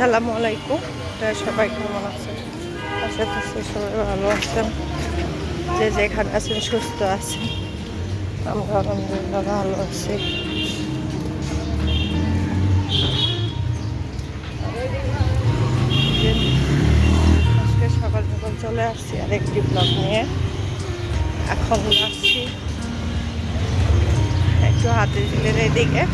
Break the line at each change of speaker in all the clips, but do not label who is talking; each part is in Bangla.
আসসালামু আলাইকুম। সবাই কেমন আছেন? আশা করছি সবাই ভালো আছেন। যে যেখানে আছেন, সুস্থ আছেন। আমরা আলহামদুলিল্লাহ ভালো আছি। আজকে সকাল সকাল চলে আসছি আর একটি ব্লগ নিয়ে। এখন যাচ্ছি একটু হাতে ঝিলের এদিকে।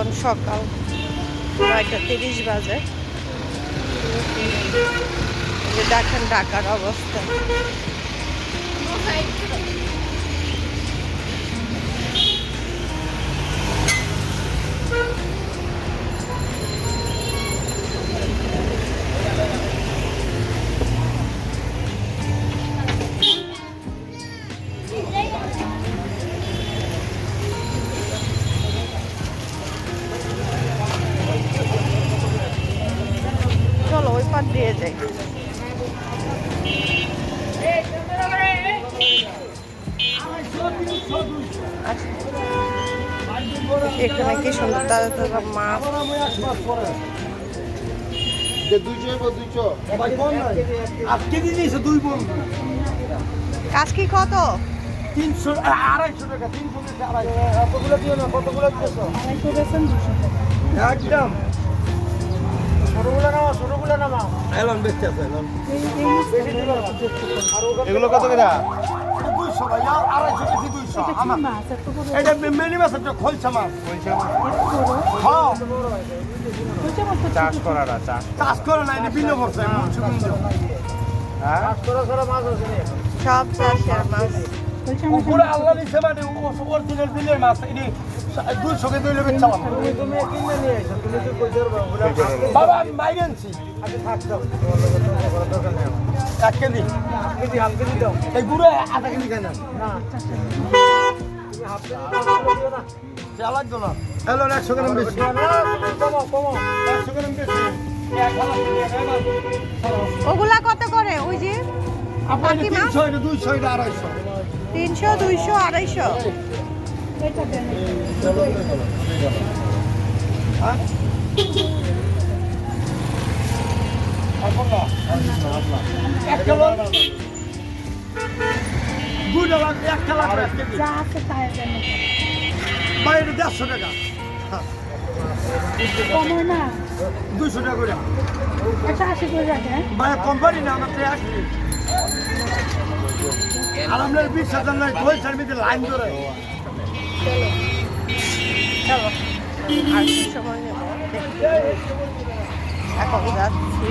এখন সকাল নয়টা তিরিশ বাজে। দেখেন ঢাকার অবস্থা। দিয়ে যাই। এখানে কি সুন্দর তাজা তাজা মাছ। কাজ কি কত?
তিনশো আড়াইশো টাকা তিনশো আড়াইশো। কতগুলো দিও না কতগুলো দিয়েছ? একদম। এগুলো কত করে? আমার এটা মেনি মাছ একটা খলসা মাছ। হ্যাঁ
চাষ করাটা চাষ
চাষ করে না এটা করছে মুন্সি বিলো
হ্যাঁ?
সব চাষের মাছ।
আল্লাহ নিচে মানে অরিজিনাল বিলের মাছ এটি দুইশো কেজি হইলে বেচালাম বাবা আমি বাইরে আনছি। এক কেজি। এই গুঁড়ো আধা কেজি খাই না। লাগতো না। হ্যালো একশো গ্রাম বেশি। একশো গ্রাম বেশি
ওগুলা কত করে? ওই যে?
দুইশো আড়াইশো।
তিনশো দুইশো আড়াইশো।
বাইরে দেড়শো টাকা
কমে না
দুইশো টাকা করে
একশো আশি করে রাখেন
ভাই কোম্পানি না আমাকে আসবে আর বিশ হাজার নয় লাইন ধরে।
চলো। আর কি সময় নেব। এখন যাচ্ছি।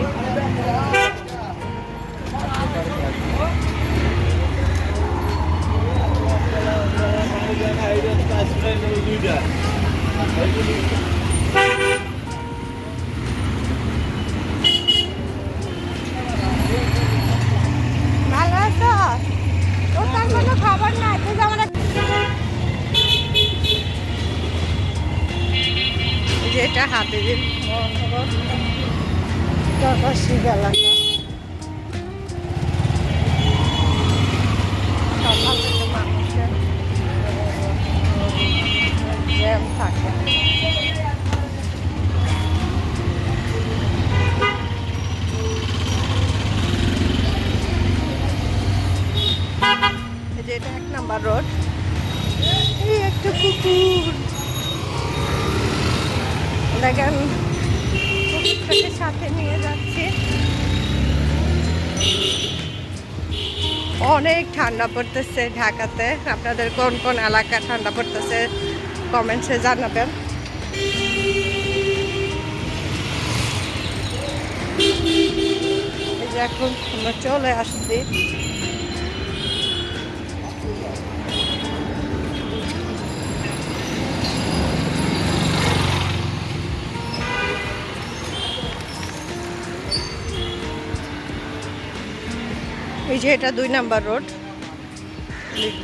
ঠান্ডা পড়তেছে ঢাকাতে। আপনাদের কোন কোন এলাকা ঠান্ডা পড়তেছে কমেন্টসে জানাবেন। এখন আমরা চলে আসছি। এই যে এটা দুই নাম্বার রোড। চকলেট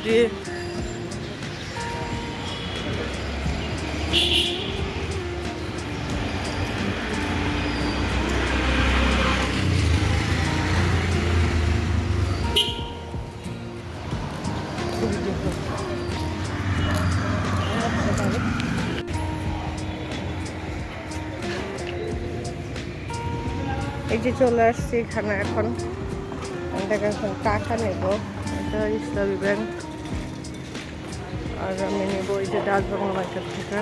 এই যে চলে আসছি এখানে এখন। এখন টাকা নেব। এটা ইসলামী ব্যাংক। আর আমি নেব এই যে ডাচ বাংলা মার্কেট থেকে।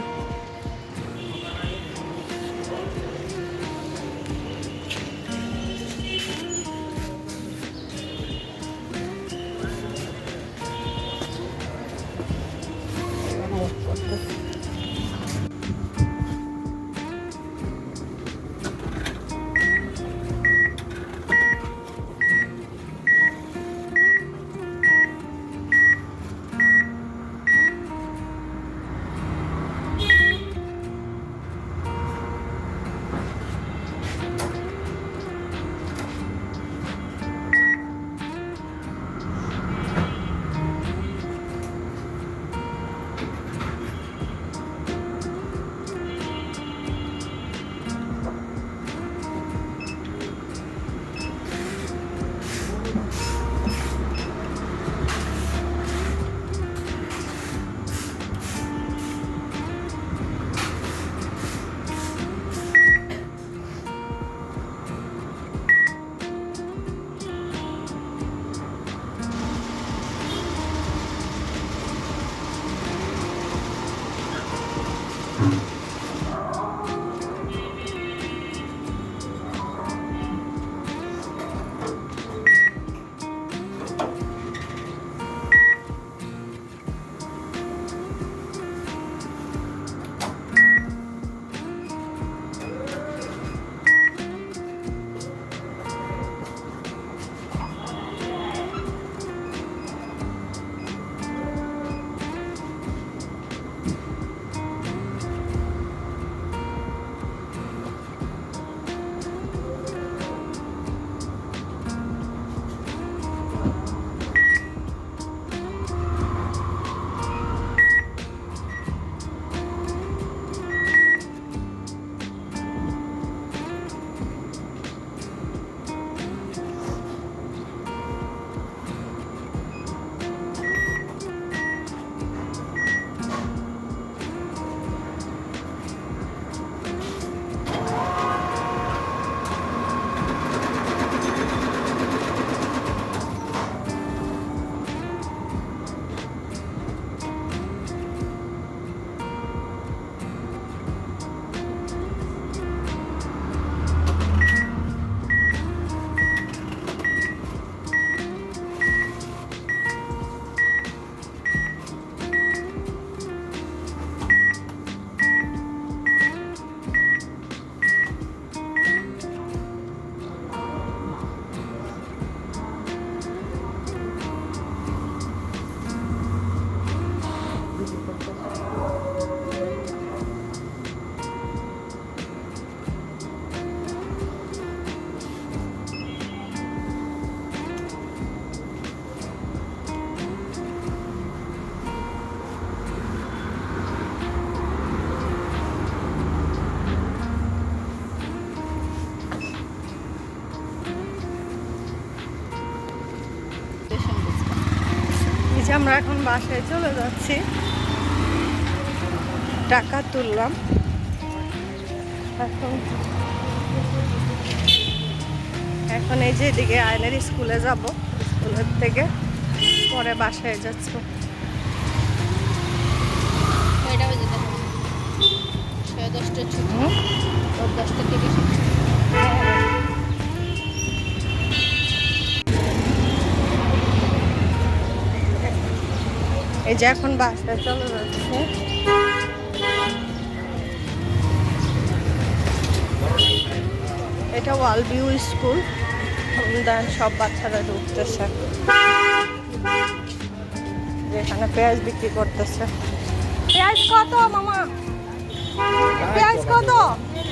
আমরা এখন বাসায় চলে যাচ্ছি। টাকা তুললাম। এখন এখন এই যে এদিকে আয়নের স্কুলে যাব, স্কুলের থেকে পরে বাসায় যাচ্ছি। এই যে এখন বাসায় চলে যাচ্ছে। এটা ওয়াল ভিউ স্কুল সব বাচ্চারা ঢুকতেছে। যেখানে পেঁয়াজ বিক্রি করতেছে। পেঁয়াজ কত মামা? পেঁয়াজ কত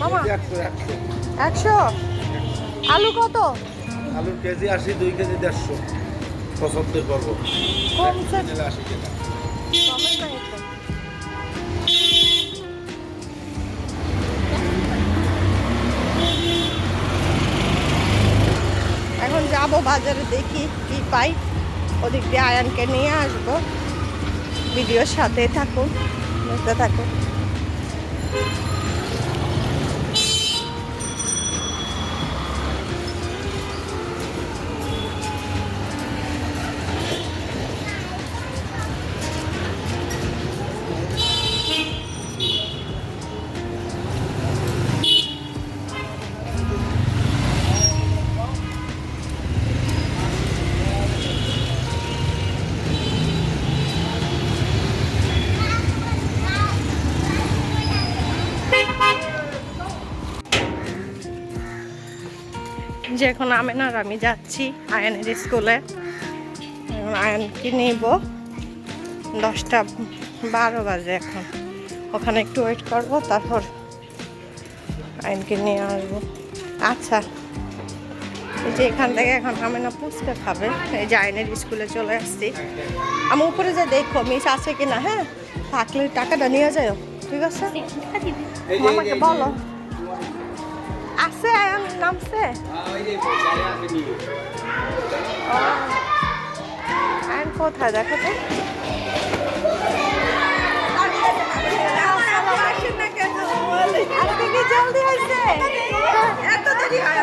মামা?
একশো?
আলু কত?
আলুর কেজি আশি দুই কেজি দেড়শো। পঁচাত্তর করব
কমছে।
আশি টাকা।
এখন যাব বাজারে দেখি কি পাই। ওদিক দিয়ে আয়ানকে নিয়ে আসব। ভিডিওর সাথে থাকুন বুঝতে থাকুন। যে এখন আমেন আর আমি যাচ্ছি আয়নের স্কুলে। এখন আয়নকে নিব। দশটা বারো বাজে এখন। ওখানে একটু ওয়েট করব তারপর আয়নকে নিয়ে আসব। আচ্ছা এই যে এখান থেকে এখন আমেনা পুচকা খাবে। এই যে আইনের স্কুলে চলে আসছি। আমি উপরে যে দেখো মিস আছে কিনা হ্যাঁ? থাকলে টাকাটা নিয়ে যাও ঠিক আছে? আমাকে বলো। আছে আয়ন নামছে আয়ন কোথায় দেখো তো জলদি হয়েছে? এত দেরি হয়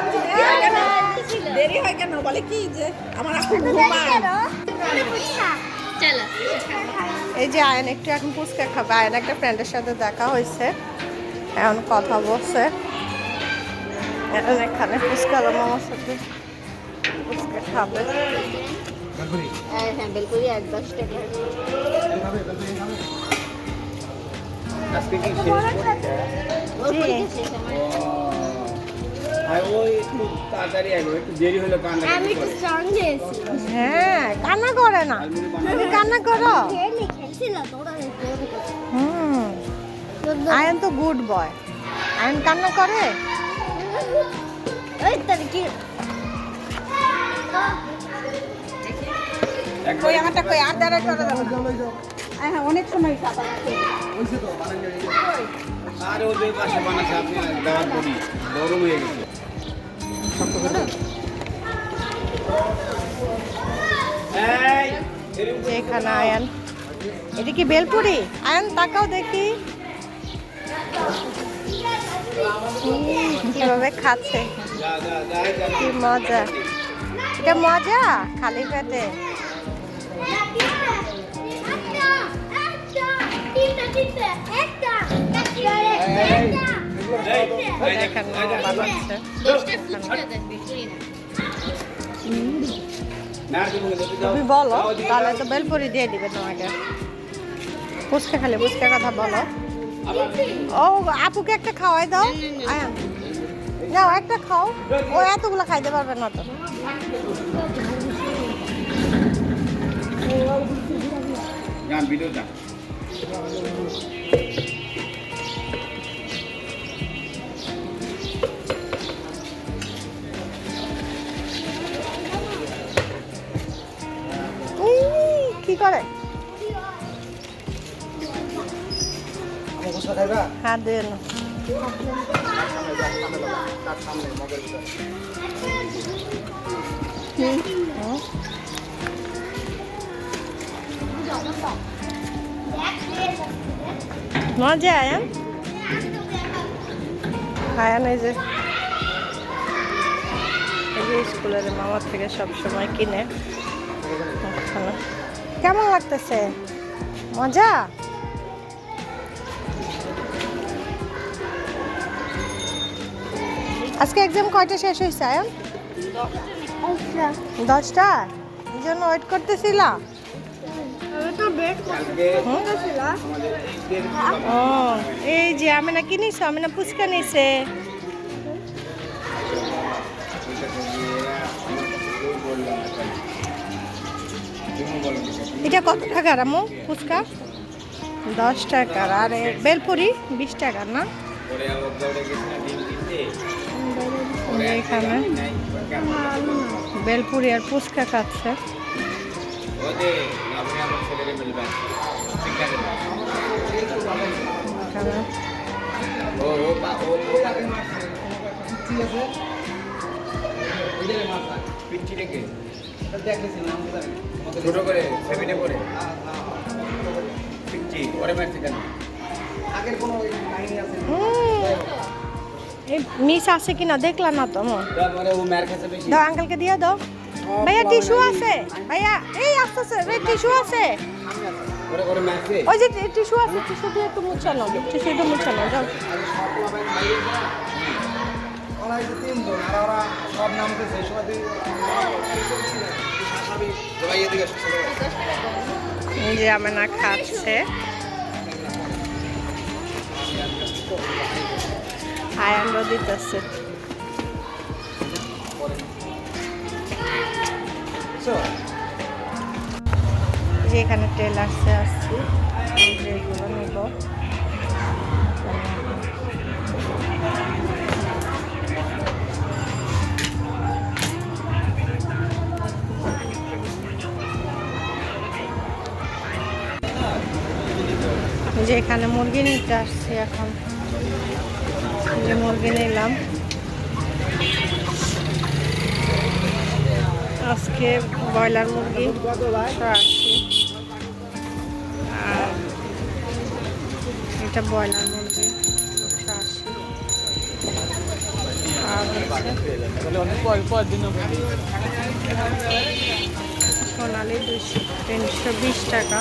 দেরি হয় কেন? বলে কি যে আমার এখন ঘুমায় এই যে আয়ন একটু এখন ফুচকা খাবে। আয়ন একটা ফ্রেন্ডের সাথে দেখা হয়েছে। এখন কথা বলছে। এখন এখানে ফুচকা মামার সাথে ফুচকা খাবে।
হ্যাঁ হ্যাঁ এক দশ টাকা।
আজকে কি শেষ? পরীক্ষা?
ওর
জি।
পরীক্ষা শেষ আমার।
আর ওই একটু তাড়াতাড়ি আইলো একটু দেরি হলো কান্না
আমি তো সঙ্গে
হ্যাঁ কান্না করে না। তুমি কান্না করো।
খেলি খেলছিল তোরা
হুম আয়ন তো গুড বয় আয়ন কান্না করে?
ওই তোর কি?
কই আমারটা কই? আর দাঁড়া করে দেবো
হ্যাঁ অনেক সময়
আর ওদের পাশে আপনি দেওয়ার গরম হয়ে গেছে।
এখানে আয়ান। এটা কি বেলপুরি। আয়ান তাকাও দেখি। কীভাবে খাচ্ছে? কি মজা। এটা মজা খালি পেটে।
ফুচকা
তুমি
বলো, তাহলে তো বেলপুরি দিয়ে দিবে তোমাকে। ফুচকা খালি ফুচকার কথা বলো। ও, আপুকে একটা খাওয়াই দাও। যাও, একটা খাও। ও এতগুলো খাইতে পারবে না তো।
ভিডিও
হাত দিয়ে না হুম। মজা আয়ান আয়ান এই যে। এই যে স্কুলের মামার থেকে সব সময় কিনে। কেমন লাগতেছে? মজা? আজকে এক্সাম কয়টা শেষ হয়েছে, আয়ন? দশটা? এই জন্য ওয়েট করতেছিলাম ও, এই যে আমি না কিনিস আমি না ফুচকা নিছে। এটা কত টাকার আমু ফুচকা? দশ টাকার, আর, বেলপুরি, বিশ টাকার না?
পরে
এখানে বেলপুরি আর ফুচকা খাচ্ছে
আছে ছোট করে সেভেনে পিচ্ছি মারছে কেন
হুম। এই মিস আছে কিনা দেখলাম না তো আমার দাও আঙ্কেলকে দিয়ে দাও। ভাইয়া টিস্যু আছে। ভাইয়া, এই আস্তে আস্তে টিস্যু আছে। ওই যে টিস্যু আছে টিস্যু দিয়ে একটু মুছানো টিস্যু একটু মুছানো যাও। যে আমি না খাচ্ছে। আয়ান্ড দিতেছে। যে এখানে টেলার্সে আসছি ড্রেসগুলো নিব। যে এখানে মুরগি নিতে আসছি এখন। যে মুরগি নিলাম আজকে ব্রয়লার মুরগি আর এটা ব্রয়লার মুরগি আর সোনালি দুশো তিনশো বিশ টাকা।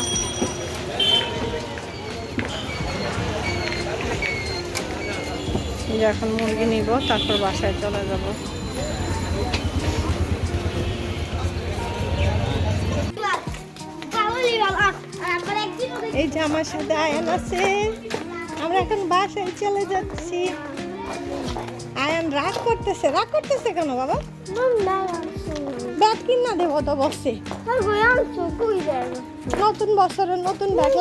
এখন মুরগি নিব তারপর বাসায় চলে যাব। এই যে আমার সাথে আয়ান আছে। আমরা এখন বাসায় চলে যাচ্ছি। আয়ান রাগ করতেছে রাগ করতেছে কেন বাবা? ব্যাগ কিনা দেবো তো বসে। নতুন বছরের নতুন ব্যাগ